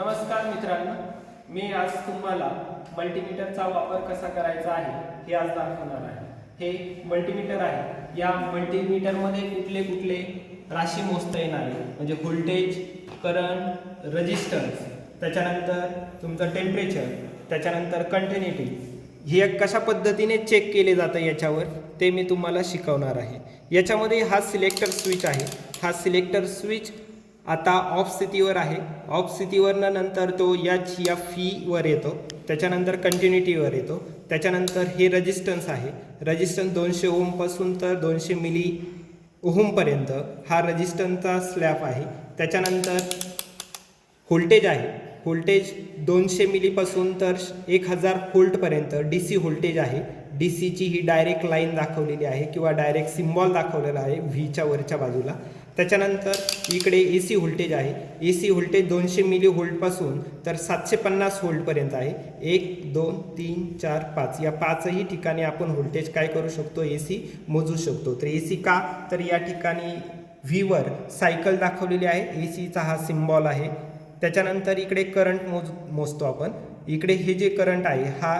नमस्कार मित्रांनो मी आज तुम्हाला मल्टीमीटरचा वापर कसा करायचा आहे हे आज दाखवणार आहे. हे मल्टीमीटर आहे. या मल्टीमीटरमध्ये कुठले कुठले राशी मोजता येणार आहे म्हणजे व्होल्टेज करंट रजिस्टन्स त्याच्यानंतर तुमचं टेम्परेचर त्याच्यानंतर कंटिन्युटी हे कशा पद्धतीने चेक केले जातं याच्यावर ते मी तुम्हाला शिकवणार आहे. याच्यामध्ये हा सिलेक्टर स्विच आहे. हा सिलेक्टर स्विच आता ऑफ स्थितीवर आहे. ऑफ स्थितीवरनं नंतर तो याच या फीवर येतो. त्याच्यानंतर कंटिन्युटीवर येतो. त्याच्यानंतर हे रजिस्टन्स आहे. रजिस्टन्स दोनशे ओमपासून तर दोनशे मिली ओहमपर्यंत हा रजिस्टन्सचा स्लॅब आहे. त्याच्यानंतर व्होल्टेज आहे. व्होल्टेज दोनशे मिलीपासून तर एक हजार व्होल्टपर्यंत डी सी व्होल्टेज आहे. डी सीची ही डायरेक्ट लाईन दाखवलेली आहे किंवा डायरेक्ट सिम्बॉल दाखवलेला आहे व्हीच्या वरच्या बाजूला. त्याच्यानंतर इकडे ए सी व्होल्टेज आहे. ए सी व्होल्टेज दोनशे मिली व्होल्टपासून तर सातशे पन्नास व्होल्टपर्यंत आहे. एक दोन तीन चार पाच. या पाचही ठिकाणी आपण व्होल्टेज काय करू शकतो? ए सी मोजू शकतो. तर ए सी का? तर या ठिकाणी व्हीवर सायकल दाखवलेली आहे. ए सीचा हा सिम्बॉल आहे. त्याच्यानंतर इकडे करंट मोज मोजतो आपण. इकडे हे जे करंट आहे हा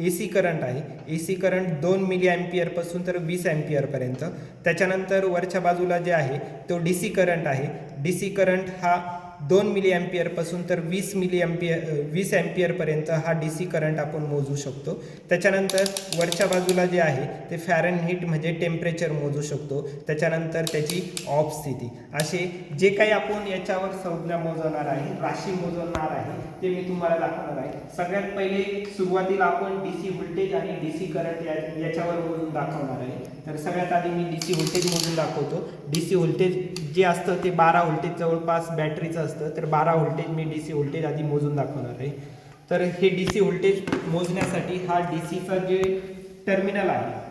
ए सी करंट आहे. ए सी करंट दोन मिली ॲम्पियरपासून तर वीस ॲम्पियरपर्यंत त्याच्यानंतर वरच्या बाजूला जे आहे तो डी सी करंट आहे. डी सी करंट हा दोन मिली ॲम्पियरपासून तर वीस मिली ॲम्पियर वीस ॲम्पियरपर्यंत हा डी सी करंट आपण मोजू शकतो. त्याच्यानंतर वरच्या बाजूला जे आहे ते फॅरन हीट म्हणजे टेम्परेचर मोजू शकतो. त्याच्यानंतर त्याची ऑफ स्थिती. असे जे काही आपण याच्यावर संज्ञा मोजवणार आहे राशी मोजवणार आहे ते मी तुम्हाला दाखवणार आहे. सगळ्यात पहिले सुरुवातीला आपण डी सी व्होल्टेज आणि डी सी करंट या याच्यावर मोजून दाखवणार आहे. तर सगळ्यात आधी मी डी सी व्होल्टेज मोजून दाखवतो. डी सी व्होल्टेज जे असतं ते बारा व्होल्टेज जवळपास बॅटरीचं असतं तर बारा व्होल्टेज मी डी सी व्होल्टेज आधी मोजून दाखवणार आहे. तर हे डी सी व्होल्टेज मोजण्यासाठी हा डी सीचा जे टर्मिनल आहे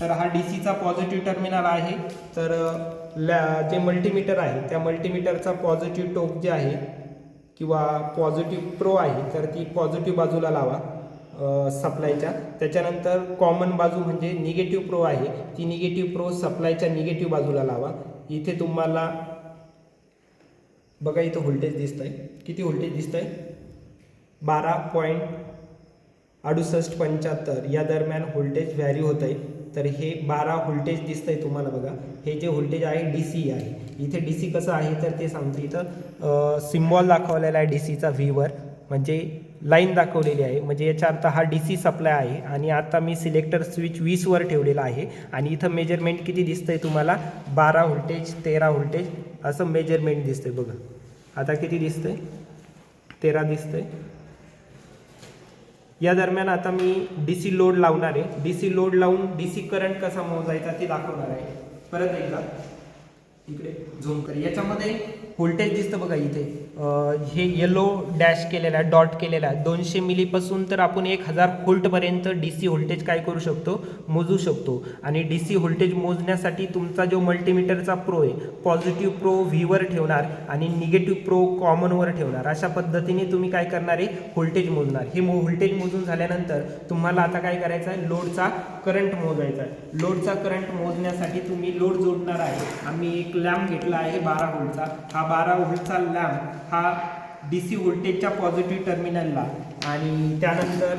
तर हा डी सीचा पॉझिटिव्ह टर्मिनल आहे. तर लॅ जे मल्टीमीटर आहे त्या मल्टीमीटरचा पॉझिटिव्ह टोक जे आहे किंवा पॉझिटिव्ह प्रो आहे तर ती पॉझिटिव्ह बाजूला लावा. सप्लायच्या त्याच्यानंतर कॉमन बाजू म्हणजे निगेटिव्ह प्रो आहे. ती निगेटिव्ह प्रो सप्लायच्या निगेटिव्ह बाजूला लावा. इथे तुम्हाला बघा इथं व्होल्टेज दिसत आहे किती व्होल्टेज दिसत आहे बारा पॉईंट अडुसष्ट पंच्याहत्तर. या दरम्यान व्होल्टेज व्हॅरी होत आहे तर हे बारा व्होल्टेज दिसत आहे तुम्हाला बघा. हे जे व्होल्टेज आहे डी सी आहे. इथे डी सी कसं आहे तर ते सांगते इथं. सिम्बॉल दाखवलेला आहे डी सीचा व्हीवर म्हणजे लाईन दाखवलेली आहे. म्हणजे याचा अर्थ हा डी सी सप्लाय आहे आणि आता मी सिलेक्टर स्विच वीसवर ठेवलेला आहे आणि इथं मेजरमेंट किती दिसतं आहे तुम्हाला? बारा व्होल्टेज तेरा व्होल्टेज असं मेजरमेंट दिसतं आहे बघा. आता किती दिसतं आहे तेरा दिसतंय. या दरम्यान आता मी डी सी लोड लावणार आहे. डी सी लोड लावून डी सी करंट कसा मोजायचा ते दाखवणार आहे. परत एकदा. इकडे झूम कर. याच्यामध्ये व्होल्टेज दिसतं बघा इथे. हे येलो डॅश केलेलं आहे डॉट केलेला. आहे दोनशे मिलीपासून तर आपण एक हजार व्होल्टपर्यंत डी सी व्होल्टेज काय करू शकतो? मोजू शकतो. आणि डी सी व्होल्टेज मोजण्यासाठी तुमचा जो मल्टीमीटरचा प्रो आहे पॉझिटिव्ह प्रो व्हीवर ठेवणार आणि निगेटिव्ह प्रो कॉमनवर ठेवणार. अशा पद्धतीने तुम्ही काय करणार आहे? व्होल्टेज मोजणार. हे मो व्होल्टेज मोजून झाल्यानंतर तुम्हाला आता काय करायचं आहे? लोडचा करंट मोजायचा आहे. लोडचा करंट मोजण्यासाठी तुम्ही लोड जोडणार आहे. आम्ही एक लॅम्प घेतला आहे बारा व्होल्टचा हा बारा व्होल्टचा लॅम्प हा डी सी व्होल्टेजच्या पॉझिटिव्ह टर्मिनलला आणि त्यानंतर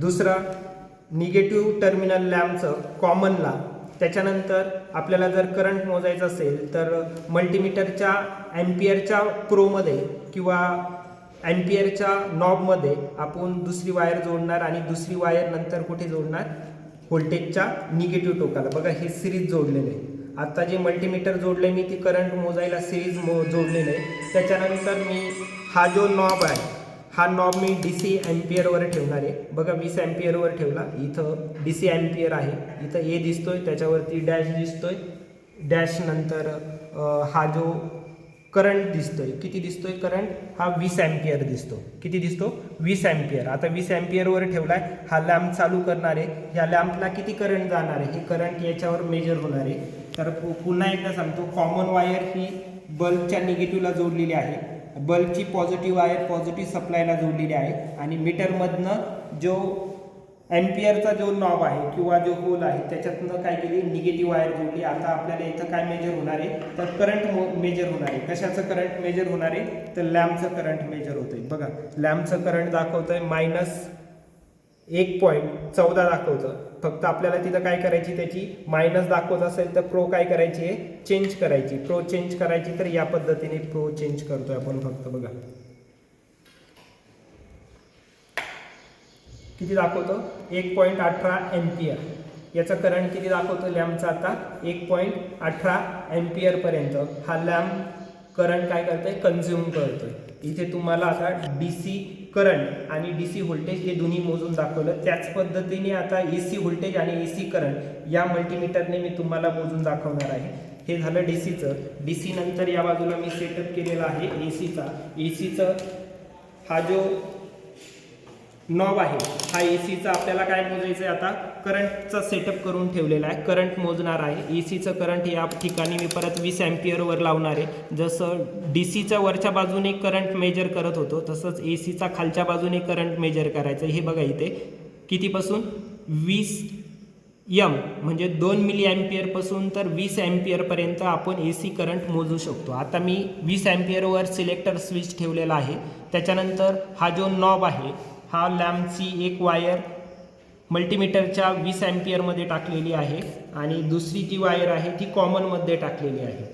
दुसरं निगेटिव्ह टर्मिनल लॅम्पचं कॉमनला. त्याच्यानंतर आपल्याला जर करंट मोजायचं असेल तर मल्टीमीटरच्या एम्पियरच्या प्रोमध्ये किंवा ॲम्पियरच्या नॉबमध्ये आपण दुसरी वायर जोडणार आणि दुसरी वायर नंतर कुठे जोडणार? व्होल्टेजच्या निगेटिव्ह टोकाला. बघा हे सिरीज जोडलेलं आत्ता आता जे मल्टीमीटर जोडले मी ती करंट मोजायला सिरीज मो जोडलेलं आहे. त्याच्यानंतर मी हा जो नॉब आहे हा नॉब मी डी सी ॲम्पियरवर ठेवणार आहे. बघा वीस ॲम्पियरवर ठेवला. इथं डी सी ॲम्पियर आहे. इथं ए दिसतोय त्याच्यावरती डॅश दिसतोय. डॅश नंतर हा जो करंट दिसतोय किती दिसतोय करंट हा वीस ॲम्पियर दिसतो. किती दिसतो? वीस ॲम्पियर आता वीस ॲम्पियरवर ठेवलाय हा लॅम्प चालू करणार आहे. ह्या लॅम्पला किती करंट जाणार आहे? हे करंट याच्यावर मेजर होणार आहे. तर पु- पुन्हा एकदा सांगतो कॉमन वायर ही बल्बच्या निगेटिव्हला जोडलेली आहे. बल्बची पॉझिटिव्ह वायर पॉझिटिव्ह सप्लायला जोडलेली आहे. आणि मीटरमधनं जो एम्पियरचा जो नॉब आहे किंवा जो होल आहे त्याच्यातनं काय केली? निगेटिव्ह वायर जोडली. आता आपल्याला इथं काय मेजर होणार आहे? तर करंट मेजर होणार आहे. कशाचं करंट मेजर होणार आहे? तर लॅम्पचं करंट मेजर होतंय. बघा लॅम्पचं करंट दाखवतंय मायनस एक पॉईंट चौदा दाखवतं. फक्त आपल्याला तिथं काय करायची त्याची मायनस दाखवत असेल तर प्रो काय करायची? आहे चेंज करायची. प्रो चेंज करायची तर या पद्धतीने प्रो चेंज करतोय आपण फक्त बघा. किती दाखवतो? एक पॉईंट अठरा एम्पियर याचा करंट किती दाखवतो? लॅम्पचा आता एक पॉईंट अठरा एम्पियरपर्यंत हा लॅम्प करंट काय करतोय? कन्झ्युम करतोय. इथे तुम्हाला आता डी सी करंट आणि डी सी व्होल्टेज हे दोन्ही मोजून दाखवलं. त्याच पद्धतीने आता ए सी व्होल्टेज आणि ए सी करंट या मल्टीमीटरने मी तुम्हाला मोजून दाखवणार आहे. हे झालं डी सीचं डी सी नंतर या बाजूला मी सेटअप केलेला आहे ए सीचा ए सीचं हा जो नॉब आहे. हा ए सीचा आपल्याला काय मोजायचं आहे आता करंटचा सेटअप करून ठेवलेला आहे. करंट मोजणार आहे. ए सीचं करंट या ठिकाणी मी परत वीस ॲम्पियरवर लावणार आहे. जसं डी सीच्या वरच्या बाजूने करंट मेजर करत होतो तसंच ए सीचा खालच्या बाजूने करंट मेजर करायचं हे बघा इथे. कितीपासून? वीस यम म्हणजे दोन मिली ॲम्पियरपासून तर वीस ॲम्पियरपर्यंत आपण ए सी करंट मोजू शकतो. आता मी वीस ॲम्पियरवर सिलेक्टर स्विच ठेवलेला आहे. त्याच्यानंतर हा जो नॉब आहे हा लॅम्पची एक वायर मल्टीमीटरच्या वीस ॲम्पियरमध्ये टाकलेली आहे आणि दुसरी जी वायर आहे ती कॉमनमध्ये टाकलेली आहे.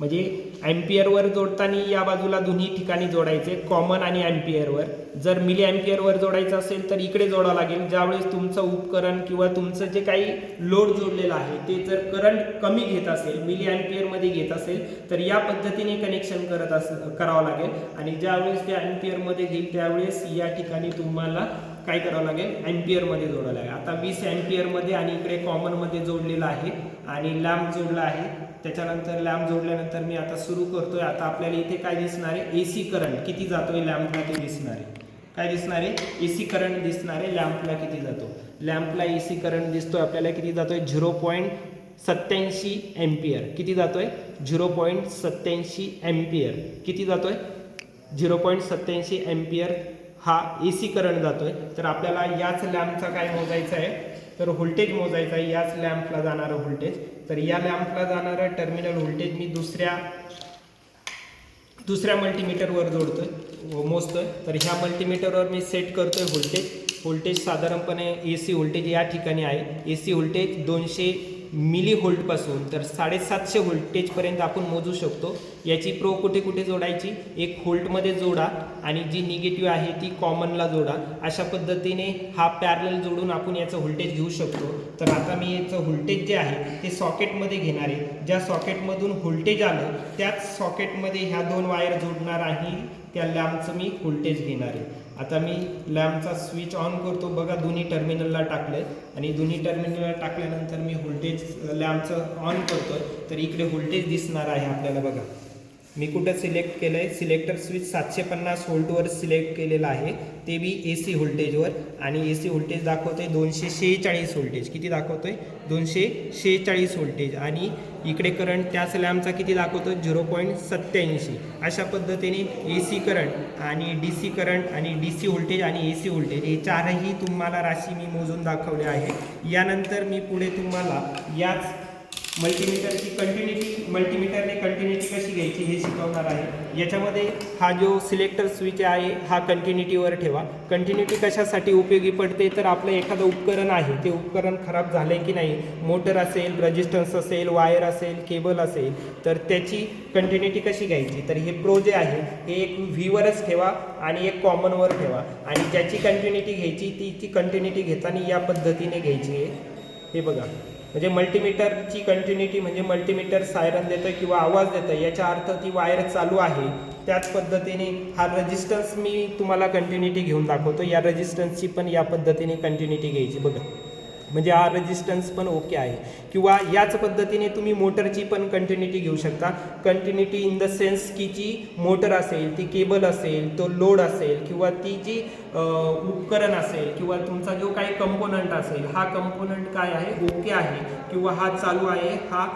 म्हणजे ॲम्पियरवर जोडताना या बाजूला दोन्ही ठिकाणी जोडायचे कॉमन आणि ॲम्पियरवर जर मिली ॲम्पियरवर जोडायचं असेल तर इकडे जोडावं लागेल. ज्यावेळेस तुमचं उपकरण किंवा तुमचं जे काही लोड जोडलेलं आहे ते जर करंट कमी घेत असेल मिली ॲम्पियरमध्ये घेत असेल तर या पद्धतीने कनेक्शन करत अस करावं लागेल. आणि ज्यावेळेस ते ॲम्पियरमध्ये घेईल त्यावेळेस या ठिकाणी तुम्हाला काय करावं लागेल? ॲम्पियरमध्ये जोडावं लागेल. आता वीस ॲम्पियरमध्ये आणि इकडे कॉमनमध्ये जोडलेलं आहे आणि लॅम्प जोडला आहे. त्याच्यानंतर लॅम्प जोडल्यानंतर मी आता सुरू करतोय. आता आपल्याला इथे काय दिसणार आहे? ए सी करंट किती जातोय? लॅम्पला ते दिसणार आहे? काय दिसणार आहे? ए सी करंट दिसणार आहे. लॅम्पला किती जातो? लॅम्पला ए सी करंट दिसतोय. आपल्याला किती जातोय? झिरो पॉईंट सत्याऐंशी एम्पियर. किती जातोय? झिरो पॉईंट सत्याऐंशी एम्पियर. किती जातोय? झिरो पॉईंट सत्याऐंशी एम्पियर. हा ए सी करंट जातोय. तर आपल्याला याच लॅम्पचा काय मोजायचा आहे? तर व्होल्टेज मोजायचा आहे. याच लॅम्पला जाणारं व्होल्टेज. तर या लॅम्पला जाणारं टर्मिनल व्होल्टेज मी दुसऱ्या दुसऱ्या मल्टीमीटरवर जोडतोय व मोजतोय. तर ह्या मल्टीमीटरवर मी सेट करतोय व्होल्टेज. व्होल्टेज साधारणपणे ए सी व्होल्टेज या ठिकाणी आहे. ए सी व्होल्टेज दोनशे मिली व्होल्टपासून तर साडेसातशे व्होल्टेजपर्यंत आपण मोजू शकतो. याची प्रो कुठे कुठे जोडायची? एक व्होल्टमध्ये जोडा आणि जी निगेटिव्ह आहे ती कॉमनला जोडा. अशा पद्धतीने हा पॅरल जोडून आपण याचं व्होल्टेज घेऊ शकतो. तर आता मी याचं व्होल्टेज जे आहे ते सॉकेटमध्ये घेणार आहे. ज्या सॉकेटमधून व्होल्टेज आलं त्याच सॉकेटमध्ये ह्या दोन वायर जोडणार आहे. त्या लॅम्पचं मी व्होल्टेज घेणार आहे. आता मी लॅम्पचा स्विच ऑन करतो. बघा दोन्ही टर्मिनलला टाकले आणि दोन्ही टर्मिनलला टाकल्यानंतर मी व्होल्टेज लॅम्पचं ऑन करतोय. तर इकडे व्होल्टेज दिसणार आहे आपल्याला बघा. मी कुठं सिलेक्ट केलं आहे सिलेक्टर स्विच सातशे पन्नास व्होल्टवर सिलेक्ट केलेलं आहे. ते बी ए सी व्होल्टेजवर. आणि ए सी व्होल्टेज आहे दोनशे शेहेचाळीस व्होल्टेज. किती दाखवतो आहे दोनशे शेहेचाळीस व्होल्टेज. आणि इकडे करंट त्या स्लॅमचा किती दाखवतो झिरो पॉईंट सत्त्याऐंशी. अशा पद्धतीने ए सी करंट आणि डी सी करंट आणि डी सी व्होल्टेज आणि ए सी व्होल्टेज हे चारही तुम्हाला राशी मी मोजून दाखवले आहे यानंतर मी पुढे तुम्हाला याच मल्टीमीटरची कंटिन्युटी मल्टीमीटरने कंटिन्युटी कशी घ्यायची हे शिकवणार आहे. याच्यामध्ये हा जो सिलेक्टर स्विच आहे हा कंटिन्युटीवर ठेवा. कंटिन्युटी कशासाठी उपयोगी पडते? तर आपलं एखादं उपकरण आहे ते उपकरण खराब झालं आहे की नाही मोटर असेल रजिस्टन्स असेल वायर असेल केबल असेल तर त्याची कंटिन्युटी कशी घ्यायची? तर हे प्रो जे आहे हे एक व्हीवरच ठेवा आणि एक कॉमनवर ठेवा. आणि ज्याची कंटिन्युटी घ्यायची ती ती कंटिन्युटी घेताना या पद्धतीने घ्यायची आहे. हे बघा. म्हणजे मल्टीमीटरची कंटिन्युटी म्हणजे मल्टीमीटर सायरन देतं किंवा आवाज देतं याचा अर्थ ती वायर चालू आहे. त्याच पद्धतीने हा रजिस्टन्स मी तुम्हाला कंटिन्युटी घेऊन दाखवतो. या रजिस्टन्सची पण या पद्धतीने कंटिन्युटी घ्यायची. बघा. म्हणजे हा रेजिस्टन्स पण ओके आहे. किंवा याच पद्धतीने तुम्ही मोटरची पण कंटिन्युटी घेऊ शकता. कंटिन्युटी इन द सेन्स की जी मोटर असेल ती केबल असेल तो लोड असेल किंवा ती जी उपकरण असेल किंवा तुमचा जो काही कंपोनंट असेल हा कंपोनंट काय आहे? ओके आहे. किंवा हा चालू आहे हा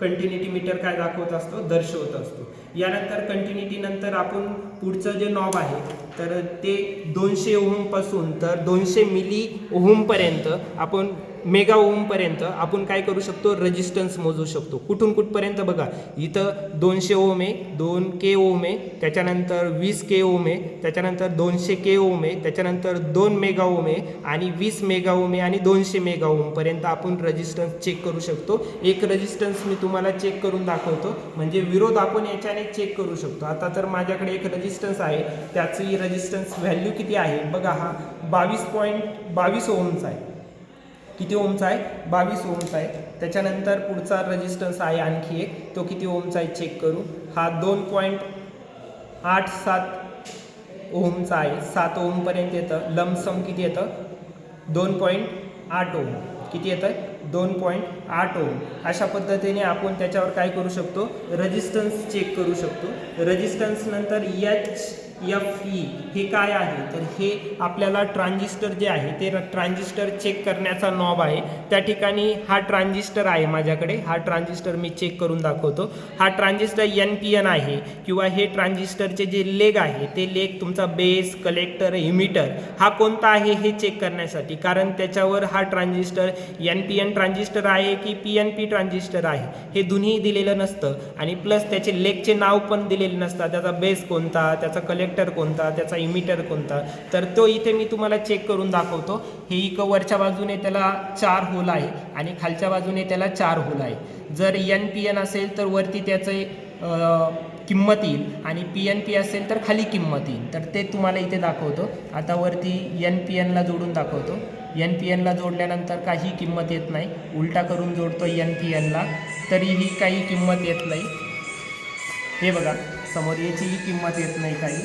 कंटिन्युटी मीटर काय दाखवत असतो? दर्शवत असतो. यानंतर कंटिन्युटी नंतर आपण पुढचं जे नॉब आहे तर ते दोनशे ओहमपासून तर दोनशे मिली ओहमपर्यंत आपण मेगा ओमपर्यंत आपण काय करू शकतो? रेजिस्टन्स मोजू शकतो. कुठून कुठपर्यंत? बघा इथं दोनशे ओम आहे दोन के ओम आहे त्याच्यानंतर वीस के ओम आहे त्याच्यानंतर दोनशे के ओम आहे त्याच्यानंतर दोन मेगा ओम आहे आणि वीस मेगा ओम आहे आणि दोनशे मेगा ओमपर्यंत आपण रेजिस्टन्स चेक करू शकतो. एक रेजिस्टन्स मी तुम्हाला चेक करून दाखवतो. म्हणजे विरोध आपण याच्याने चेक करू शकतो. आता तर माझ्याकडे एक रेजिस्टन्स आहे त्याची रेजिस्टन्स व्हॅल्यू किती आहे? बघा हा बावीस पॉईंट बावीस ओमचा आहे. किती ओमचा आहे? बावीस ओमचा आहे. त्याच्यानंतर पुढचा रेजिस्टन्स आहे आणखी एक. तो किती ओमचा आहे? चेक करू. हा दोन पॉईंट आठ सात ओमचा आहे. सात ओमपर्यंत येतं. लमसम किती येतं? दोन पॉईंट आठ ओम. किती येतं? दोन पॉईंट आठ ओम. अशा पद्धतीने आपण त्याच्यावर काय करू शकतो? रजिस्टन्स चेक करू शकतो. रजिस्टन्सनंतर एच एफ ई हे काय आहे? तर हे आपल्याला ट्रान्झिस्टर जे आहे ते ट्रान्झिस्टर चेक करण्याचा नॉब आहे. त्या ठिकाणी हा ट्रान्झिस्टर आहे माझ्याकडे. हा ट्रान्झिस्टर मी चेक करून दाखवतो. हा ट्रान्झिस्टर एन पी एन आहे किंवा हे ट्रान्झिस्टरचे जे लेग आहे ते लेग तुमचा बेस कलेक्टर इमिटर हा कोणता आहे हे चेक करण्यासाठी. कारण त्याच्यावर हा transistor N P N transistor आहे की पी एन पी ट्रान्झिस्टर आहे? हे दोन्ही दिलेलं नसतं. आणि प्लस त्याचे लेगचे नाव पण दिलेले नसतात. त्याचा बेस कोणता? त्याचा कलेक्टर कोणता त्याचा इमिटर कोणता तर तो इथे मी तुम्हाला चेक करून दाखवतो. हे इक वरच्या बाजूने त्याला चार होल आहे आणि खालच्या बाजूने त्याला चार होल आहे. जर एन पी एन असेल तर वरती त्याचे किंमत येईल आणि पी एन पी असेल तर खाली किंमत येईल. तर ते तुम्हाला इथे दाखवतो. आता वरती एन पी एनला जोडून दाखवतो. एन पी एनला जोडल्यानंतर काही किंमत येत नाही. उलटा करून जोडतो एन पी एनला तरीही काही किंमत येत नाही. हे बघा. समोर याचीही किंमत येत नाही काही.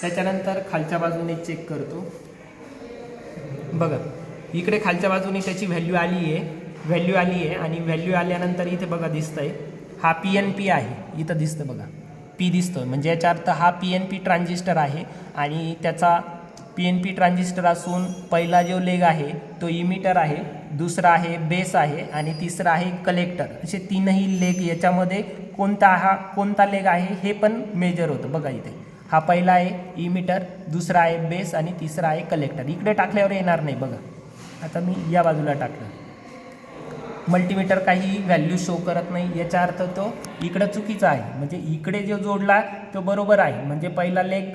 त्याच्यानंतर खालच्या बाजूने चेक करतो. बघा इकडे खालच्या बाजूने त्याची व्हॅल्यू आली आहे. व्हॅल्यू आली आहे आणि व्हॅल्यू आल्यानंतर इथे बघा दिसतंय हा पी एन पी आहे. इथं दिसतं बघा. पी दिसतं म्हणजे याचा अर्थ हा पी एन पी ट्रान्झिस्टर आहे आणि त्याचा पी एन पी ट्रान्झिस्टर असून पहिला जो लेग आहे तो इमिटर आहे. दुसरा आहे बेस आहे आणि तिसरा आहे कलेक्टर. असे तीनही लेग याच्यामध्ये कोणता हा कोणता लेग आहे हे पण मेजर होतं बघा इथे. हा पहिला आहे इमिटर दुसरा आहे बेस आणि तिसरा आहे कलेक्टर इकडे टाकल्यावर येणार नाही बघा. आता मी या बाजूला टाकलं. मल्टीमीटर काही व्हॅल्यू शो करत नाही. याचा अर्थ तो इकडं चुकीचा आहे. म्हणजे इकडे जो जोडला तो बरोबर आहे. म्हणजे पहिला लेग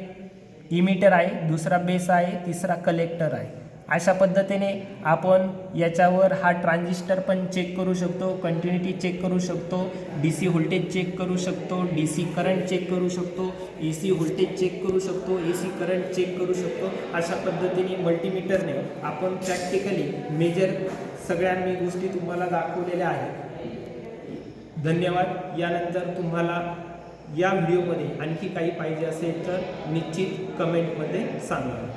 इमिटर आहे दुसरा बेस आहे तिसरा कलेक्टर आहे. अशा पद्धतीने आपण याच्यावर हा ट्रान्झिस्टर पण चेक करू शकतो कंटिन्युटी चेक करू शकतो डी सी व्होल्टेज चेक करू शकतो डी सी करंट चेक करू शकतो ए सी व्होल्टेज चेक करू शकतो ए सी करंट चेक करू शकतो अशा पद्धतीने मल्टीमीटरने आपण प्रॅक्टिकली मेजर सगळ्या मी गोष्टी तुम्हाला दाखवलेल्या आहेत. धन्यवाद. यानंतर तुम्हाला या व्हिडिओमध्ये आणखी काही पाहिजे असेल तर निश्चित कमेंटमध्ये सांगा.